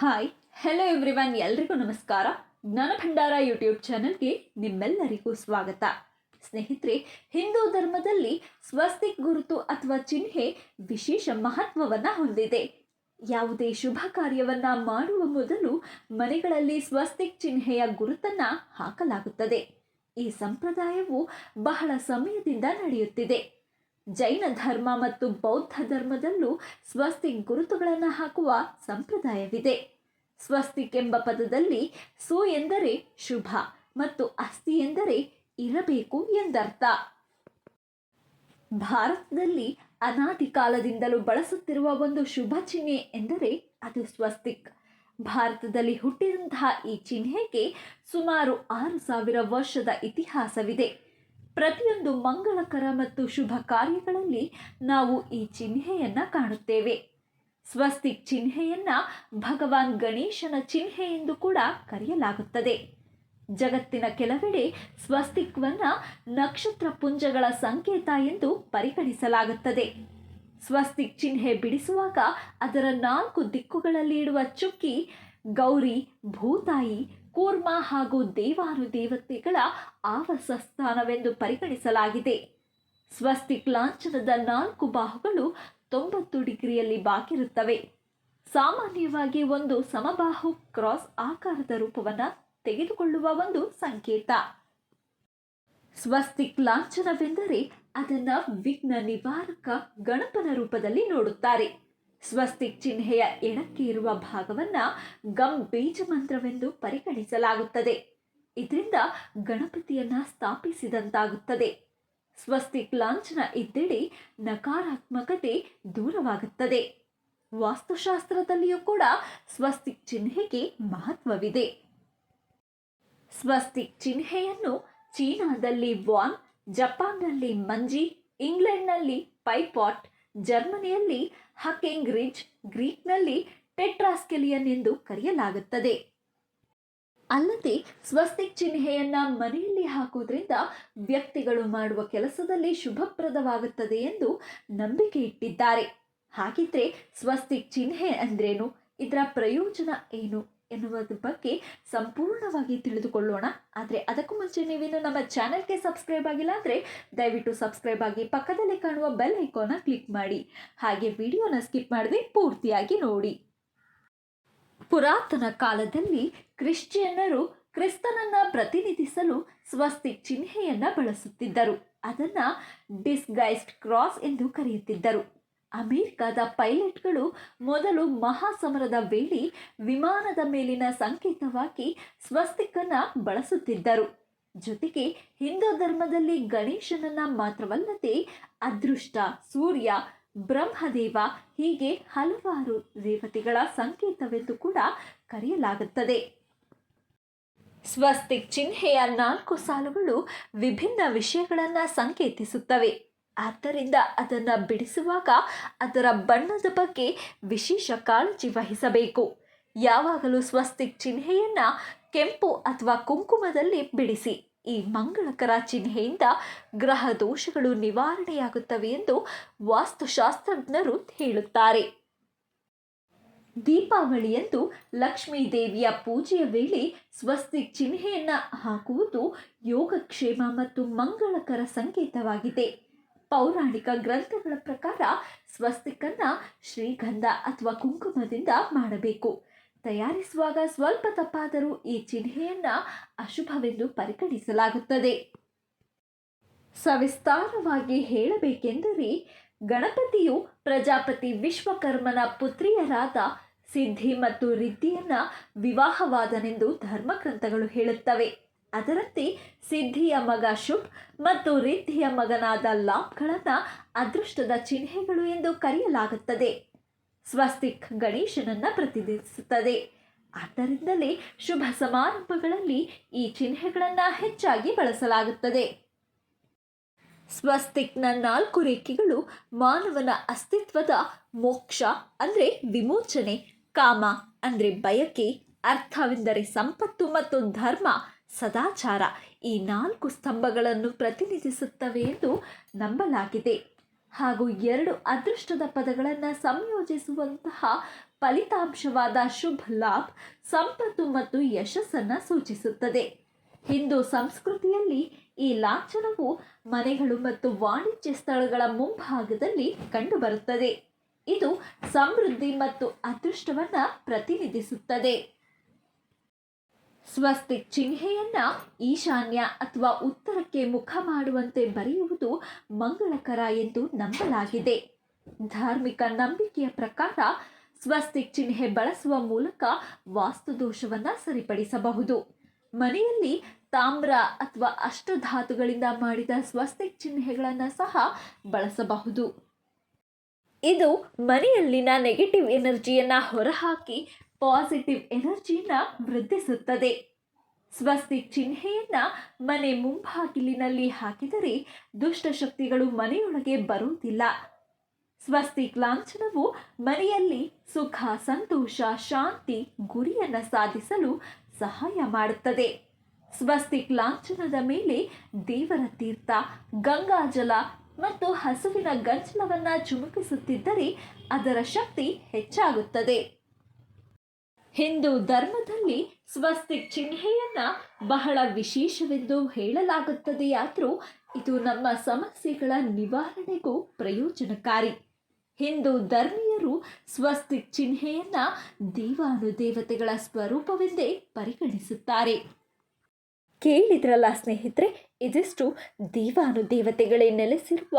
Hi hello everyone ಎಲ್ರಿಗೂ ನಮಸ್ಕಾರ. ಜ್ಞಾನ ಭಂಡಾರ ಯೂಟ್ಯೂಬ್ ಚಾನಲ್ಗೆ ನಿಮ್ಮೆಲ್ಲರಿಗೂ ಸ್ವಾಗತ. ಸ್ನೇಹಿತರೆ, ಹಿಂದೂ ಧರ್ಮದಲ್ಲಿ ಸ್ವಸ್ತಿಕ್ ಗುರುತು ಅಥವಾ ಚಿಹ್ನೆ ವಿಶೇಷ ಮಹತ್ವವನ್ನು ಹೊಂದಿದೆ. ಯಾವುದೇ ಶುಭ ಕಾರ್ಯವನ್ನ ಮಾಡುವ ಮೊದಲು ಮನೆಗಳಲ್ಲಿ ಸ್ವಸ್ತಿಕ್ ಚಿಹ್ನೆಯ ಗುರುತನ್ನ ಹಾಕಲಾಗುತ್ತದೆ. ಈ ಸಂಪ್ರದಾಯವು ಬಹಳ ಸಮಯದಿಂದ ನಡೆಯುತ್ತಿದೆ. ಜೈನ ಧರ್ಮ ಮತ್ತು ಬೌದ್ಧ ಧರ್ಮದಲ್ಲೂ ಸ್ವಸ್ತಿ ಗುರುತುಗಳನ್ನು ಹಾಕುವ ಸಂಪ್ರದಾಯವಿದೆ. ಸ್ವಸ್ತಿಕ್ ಎಂಬ ಪದದಲ್ಲಿ ಸು ಎಂದರೆ ಶುಭ ಮತ್ತು ಅಸ್ತಿ ಎಂದರೆ ಇರಬೇಕು ಎಂದರ್ಥ. ಭಾರತದಲ್ಲಿ ಅನಾದಿ ಕಾಲದಿಂದಲೂ ಬಳಸುತ್ತಿರುವ ಒಂದು ಶುಭ ಚಿಹ್ನೆ ಎಂದರೆ ಅದು ಸ್ವಸ್ತಿಕ್. ಭಾರತದಲ್ಲಿ ಹುಟ್ಟಿದಂತಹ ಈ ಚಿಹ್ನೆಗೆ ಸುಮಾರು ಆರು ಸಾವಿರ ವರ್ಷದ ಇತಿಹಾಸವಿದೆ. ಪ್ರತಿಯೊಂದು ಮಂಗಳಕರ ಮತ್ತು ಶುಭ ಕಾರ್ಯಗಳಲ್ಲಿ ನಾವು ಈ ಚಿಹ್ನೆಯನ್ನ ಕಾಣುತ್ತೇವೆ. ಸ್ವಸ್ತಿಕ್ ಚಿಹ್ನೆಯನ್ನ ಭಗವಾನ್ ಗಣೇಶನ ಚಿಹ್ನೆ ಎಂದು ಕೂಡ ಕರೆಯಲಾಗುತ್ತದೆ. ಜಗತ್ತಿನ ಕೆಲವೆಡೆ ಸ್ವಸ್ತಿಕ್ವನ್ನ ನಕ್ಷತ್ರ ಪುಂಜಗಳ ಸಂಕೇತ ಎಂದು ಪರಿಗಣಿಸಲಾಗುತ್ತದೆ. ಸ್ವಸ್ತಿಕ್ ಚಿಹ್ನೆ ಬಿಡಿಸುವಾಗ ಅದರ ನಾಲ್ಕು ದಿಕ್ಕುಗಳಲ್ಲಿ ಇಡುವ ಚುಕ್ಕಿ ಗೌರಿ, ಭೂತಾಯಿ ಕೂರ್ಮ ಹಾಗೂ ದೇವಾನುದೇವತೆಗಳ ಆವಾಸ ಸ್ಥಾನವೆಂದು ಪರಿಗಣಿಸಲಾಗಿದೆ. ಸ್ವಸ್ತಿಕ್ ಲಾಂಛನದ ನಾಲ್ಕು ಬಾಹುಗಳು ತೊಂಬತ್ತು ಡಿಗ್ರಿಯಲ್ಲಿ ಬಾಕಿರುತ್ತವೆ. ಸಾಮಾನ್ಯವಾಗಿ ಒಂದು ಸಮಬಾಹು ಕ್ರಾಸ್ ಆಕಾರದ ರೂಪವನ್ನು ತೆಗೆದುಕೊಳ್ಳುವ ಒಂದು ಸಂಕೇತ. ಸ್ವಸ್ತಿಕ್ ಲಾಂಛನವೆಂದರೆ ಅದನ್ನು ವಿಘ್ನ ನಿವಾರಕ ಗಣಪನ ರೂಪದಲ್ಲಿ ನೋಡುತ್ತಾರೆ. ಸ್ವಸ್ತಿಕ್ ಚಿಹ್ನೆಯ ಎಡಕ್ಕೆ ಇರುವ ಭಾಗವನ್ನ ಗಮ್ ಬೀಜ ಮಂತ್ರವೆಂದು ಪರಿಗಣಿಸಲಾಗುತ್ತದೆ. ಇದರಿಂದ ಗಣಪತಿಯನ್ನ ಸ್ಥಾಪಿಸಿದಂತಾಗುತ್ತದೆ. ಸ್ವಸ್ತಿಕ್ ಲಾಂಛನ ಇದ್ದಿಡಿ ನಕಾರಾತ್ಮಕತೆ ದೂರವಾಗುತ್ತದೆ. ವಾಸ್ತುಶಾಸ್ತ್ರದಲ್ಲಿಯೂ ಕೂಡ ಸ್ವಸ್ತಿಕ್ ಚಿಹ್ನೆಗೆ ಮಹತ್ವವಿದೆ. ಸ್ವಸ್ತಿಕ್ ಚಿಹ್ನೆಯನ್ನು ಚೀನಾದಲ್ಲಿ ವಾನ್, ಜಪಾನ್ನಲ್ಲಿ ಮಂಜಿ, ಇಂಗ್ಲೆಂಡ್ನಲ್ಲಿ ಪೈಪಾಟ್ ಜರ್ಮನಿಯಲ್ಲಿ ಹಕೆಂಗ್ ರಿಜ್ ಗ್ರೀಕ್ನಲ್ಲಿ ಟೆಟ್ರಾಸ್ಕೆಲಿಯನ್ ಎಂದು ಕರೆಯಲಾಗುತ್ತದೆ. ಅಲ್ಲದೆ ಸ್ವಸ್ತಿಕ್ ಚಿಹ್ನೆಯನ್ನ ಮನೆಯಲ್ಲಿ ಹಾಕುವುದರಿಂದ ವ್ಯಕ್ತಿಗಳು ಮಾಡುವ ಕೆಲಸದಲ್ಲಿ ಶುಭಪ್ರದವಾಗುತ್ತದೆ ಎಂದು ನಂಬಿಕೆ ಇಟ್ಟಿದ್ದಾರೆ. ಹಾಗಿದ್ರೆ ಸ್ವಸ್ತಿಕ್ ಚಿಹ್ನೆ ಅಂದ್ರೇನು? ಇದರ ಪ್ರಯೋಜನ ಏನು? ಎನ್ನುವುದ್ರ ಬಗ್ಗೆ ಸಂಪೂರ್ಣವಾಗಿ ತಿಳಿದುಕೊಳ್ಳೋಣ. ಆದರೆ ಅದಕ್ಕೂ ಮುಂಚೆ ನೀವಿನ್ನು ನಮ್ಮ ಚಾನೆಲ್ಗೆ ಸಬ್ಸ್ಕ್ರೈಬ್ ಆಗಿಲ್ಲ ಅಂದರೆ ದಯವಿಟ್ಟು ಸಬ್ಸ್ಕ್ರೈಬ್ ಆಗಿ ಪಕ್ಕದಲ್ಲಿ ಕಾಣುವ ಬೆಲ್ ಐಕಾನ ಕ್ಲಿಕ್ ಮಾಡಿ. ಹಾಗೆ ವಿಡಿಯೋನ ಸ್ಕಿಪ್ ಮಾಡದೆ ಪೂರ್ತಿಯಾಗಿ ನೋಡಿ. ಪುರಾತನ ಕಾಲದಲ್ಲಿ ಕ್ರಿಶ್ಚಿಯನ್ನರು ಕ್ರಿಸ್ತನನ್ನ ಪ್ರತಿನಿಧಿಸಲು ಸ್ವಸ್ತಿ ಚಿಹ್ನೆಯನ್ನ ಬಳಸುತ್ತಿದ್ದರು. ಅದನ್ನ ಡಿಸ್ಗೈಸ್ಡ್ ಕ್ರಾಸ್ ಎಂದು ಕರೆಯುತ್ತಿದ್ದರು. ಅಮೆರಿಕದ ಪೈಲಟ್ಗಳು ಮೊದಲು ಮಹಾಸಮರದ ವೇಳೆ ವಿಮಾನದ ಮೇಲಿನ ಸಂಕೇತವಾಗಿ ಸ್ವಸ್ತಿಕನ್ನು ಬಳಸುತ್ತಿದ್ದರು. ಜೊತೆಗೆ ಹಿಂದೂ ಧರ್ಮದಲ್ಲಿ ಗಣೇಶನನ್ನ ಮಾತ್ರವಲ್ಲದೆ ಅದೃಷ್ಟ, ಸೂರ್ಯ, ಬ್ರಹ್ಮದೇವ ಹೀಗೆ ಹಲವಾರು ದೇವತೆಗಳ ಸಂಕೇತವೆಂದು ಕೂಡ ಕರೆಯಲಾಗುತ್ತದೆ. ಸ್ವಸ್ತಿಕ್ ಚಿಹ್ನೆಯ ನಾಲ್ಕು ಸಾಲುಗಳು ವಿಭಿನ್ನ ವಿಷಯಗಳನ್ನು ಸಂಕೇತಿಸುತ್ತವೆ. ಆದ್ದರಿಂದ ಅದನ್ನು ಬಿಡಿಸುವಾಗ ಅದರ ಬಣ್ಣದ ಬಗ್ಗೆ ವಿಶೇಷ ಕಾಳಜಿ ವಹಿಸಬೇಕು. ಯಾವಾಗಲೂ ಸ್ವಸ್ತಿಕ್ ಚಿಹ್ನೆಯನ್ನು ಕೆಂಪು ಅಥವಾ ಕುಂಕುಮದಲ್ಲಿ ಬಿಡಿಸಿ. ಈ ಮಂಗಳಕರ ಚಿಹ್ನೆಯಿಂದ ಗ್ರಹ ದೋಷಗಳು ನಿವಾರಣೆಯಾಗುತ್ತವೆ ಎಂದು ವಾಸ್ತುಶಾಸ್ತ್ರಜ್ಞರು ಹೇಳುತ್ತಾರೆ. ದೀಪಾವಳಿಯಂದು ಲಕ್ಷ್ಮೀ ದೇವಿಯ ಪೂಜೆಯ ವೇಳೆ ಸ್ವಸ್ತಿಕ್ ಚಿಹ್ನೆಯನ್ನು ಹಾಕುವುದು ಯೋಗಕ್ಷೇಮ ಮತ್ತು ಮಂಗಳಕರ ಸಂಕೇತವಾಗಿದೆ. ಪೌರಾಣಿಕ ಗ್ರಂಥಗಳ ಪ್ರಕಾರ ಸ್ವಸ್ತಿಕನ್ನು ಶ್ರೀಗಂಧ ಅಥವಾ ಕುಂಕುಮದಿಂದ ಮಾಡಬೇಕು. ತಯಾರಿಸುವಾಗ ಸ್ವಲ್ಪ ತಪ್ಪಾದರೂ ಈ ಚಿಹ್ನೆಯನ್ನ ಅಶುಭವೆಂದು ಪರಿಗಣಿಸಲಾಗುತ್ತದೆ. ಸವಿಸ್ತಾರವಾಗಿ ಹೇಳಬೇಕೆಂದರೆ ಗಣಪತಿಯು ಪ್ರಜಾಪತಿ ವಿಶ್ವಕರ್ಮನ ಪುತ್ರಿಯರಾದ ಸಿದ್ಧಿ ಮತ್ತು ರಿದ್ಧಿಯನ್ನು ವಿವಾಹವಾದನೆಂದು ಧರ್ಮಗ್ರಂಥಗಳು ಹೇಳುತ್ತವೆ. ಅದರಂತೆ ಸಿದ್ಧಿಯ ಮಗ ಶುಭ್ ಮತ್ತು ರಿದ್ಧಿಯ ಮಗನಾದ ಲಾಭ್ಗಳನ್ನು ಅದೃಷ್ಟದ ಚಿಹ್ನೆಗಳು ಎಂದು ಕರೆಯಲಾಗುತ್ತದೆ. ಸ್ವಸ್ತಿಕ್ ಗಣೇಶನನ್ನ ಪ್ರತಿನಿಧಿಸುತ್ತದೆ. ಆದ್ದರಿಂದಲೇ ಶುಭ ಸಮಾರಂಭಗಳಲ್ಲಿ ಈ ಚಿಹ್ನೆಗಳನ್ನು ಹೆಚ್ಚಾಗಿ ಬಳಸಲಾಗುತ್ತದೆ. ಸ್ವಸ್ತಿಕ್ನ ನಾಲ್ಕು ರೇಖೆಗಳು ಮಾನವನ ಅಸ್ತಿತ್ವದ ಮೋಕ್ಷ ಅಂದರೆ ವಿಮೋಚನೆ, ಕಾಮ ಅಂದರೆ ಬಯಕೆ, ಅರ್ಥವೆಂದರೆ ಸಂಪತ್ತು ಮತ್ತು ಧರ್ಮ ಸದಾಚಾರ ಈ ನಾಲ್ಕು ಸ್ತಂಭಗಳನ್ನು ಪ್ರತಿನಿಧಿಸುತ್ತವೆ ಎಂದು ನಂಬಲಾಗಿದೆ. ಹಾಗೂ ಎರಡು ಅದೃಷ್ಟದ ಪದಗಳನ್ನು ಸಂಯೋಜಿಸುವಂತಹ ಫಲಿತಾಂಶವಾದ ಶುಭ ಲಾಭ, ಸಂಪತ್ತು ಮತ್ತು ಯಶಸ್ಸನ್ನು ಸೂಚಿಸುತ್ತದೆ. ಹಿಂದೂ ಸಂಸ್ಕೃತಿಯಲ್ಲಿ ಈ ಲಾಂಛನವು ಮನೆಗಳು ಮತ್ತು ವಾಣಿಜ್ಯ ಸ್ಥಳಗಳ ಮುಂಭಾಗದಲ್ಲಿ ಕಂಡುಬರುತ್ತದೆ. ಇದು ಸಮೃದ್ಧಿ ಮತ್ತು ಅದೃಷ್ಟವನ್ನು ಪ್ರತಿನಿಧಿಸುತ್ತದೆ. ಸ್ವಸ್ತಿಕ್ ಚಿಹ್ನೆಯನ್ನ ಈಶಾನ್ಯ ಅಥವಾ ಉತ್ತರಕ್ಕೆ ಮುಖ ಮಾಡುವಂತೆ ಬರೆಯುವುದು ಮಂಗಳಕರ ಎಂದು ನಂಬಲಾಗಿದೆ. ಧಾರ್ಮಿಕ ನಂಬಿಕೆಯ ಪ್ರಕಾರ ಸ್ವಸ್ತಿಕ್ ಚಿಹ್ನೆ ಬಳಸುವ ಮೂಲಕ ವಾಸ್ತುದೋಷವನ್ನು ಸರಿಪಡಿಸಬಹುದು. ಮನೆಯಲ್ಲಿ ತಾಮ್ರ ಅಥವಾ ಅಷ್ಟಧಾತುಗಳಿಂದ ಮಾಡಿದ ಸ್ವಸ್ತಿಕ್ ಚಿಹ್ನೆಗಳನ್ನು ಸಹ ಬಳಸಬಹುದು. ಇದು ಮನೆಯಲ್ಲಿನ ನೆಗೆಟಿವ್ ಎನರ್ಜಿಯನ್ನು ಹೊರಹಾಕಿ ಪಾಸಿಟಿವ್ ಎನರ್ಜಿನ ವೃದ್ಧಿಸುತ್ತದೆ. ಸ್ವಸ್ತಿಕ್ ಚಿಹ್ನೆಯನ್ನ ಮನೆ ಮುಂಭಾಗಿಲಿನಲ್ಲಿ ಹಾಕಿದರೆ ದುಷ್ಟಶಕ್ತಿಗಳು ಮನೆಯೊಳಗೆ ಬರುವುದಿಲ್ಲ. ಸ್ವಸ್ತಿಕ್ ಲಾಂಛನವು ಮನೆಯಲ್ಲಿ ಸುಖ, ಸಂತೋಷ, ಶಾಂತಿ, ಗುರಿಯನ್ನು ಸಾಧಿಸಲು ಸಹಾಯ ಮಾಡುತ್ತದೆ. ಸ್ವಸ್ತಿಕ್ ಲಾಂಛನದ ಮೇಲೆ ದೇವರ ತೀರ್ಥ ಗಂಗಾಜಲ ಮತ್ತು ಹಸುವಿನ ಗಂಜಲವನ್ನು ಚುಮುಕಿಸುತ್ತಿದ್ದರೆ ಅದರ ಶಕ್ತಿ ಹೆಚ್ಚಾಗುತ್ತದೆ. ಹಿಂದೂ ಧರ್ಮದಲ್ಲಿ ಸ್ವಸ್ತಿಕ್ ಚಿಹ್ನೆಯನ್ನ ಬಹಳ ವಿಶೇಷವೆಂದು ಹೇಳಲಾಗುತ್ತದೆಯಾದರೂ ಇದು ನಮ್ಮ ಸಮಸ್ಯೆಗಳ ನಿವಾರಣೆಗೂ ಪ್ರಯೋಜನಕಾರಿ. ಹಿಂದೂ ಧರ್ಮೀಯರು ಸ್ವಸ್ತಿಕ್ ಚಿಹ್ನೆಯನ್ನ ದೇವಾನುದೇವತೆಗಳ ಸ್ವರೂಪವೆಂದೇ ಪರಿಗಣಿಸುತ್ತಾರೆ. ಕೇಳಿದ್ರಲ್ಲ ಸ್ನೇಹಿತರೆ, ಇದಿಷ್ಟು ದೇವಾನುದೇವತೆಗಳೇ ನೆಲೆಸಿರುವ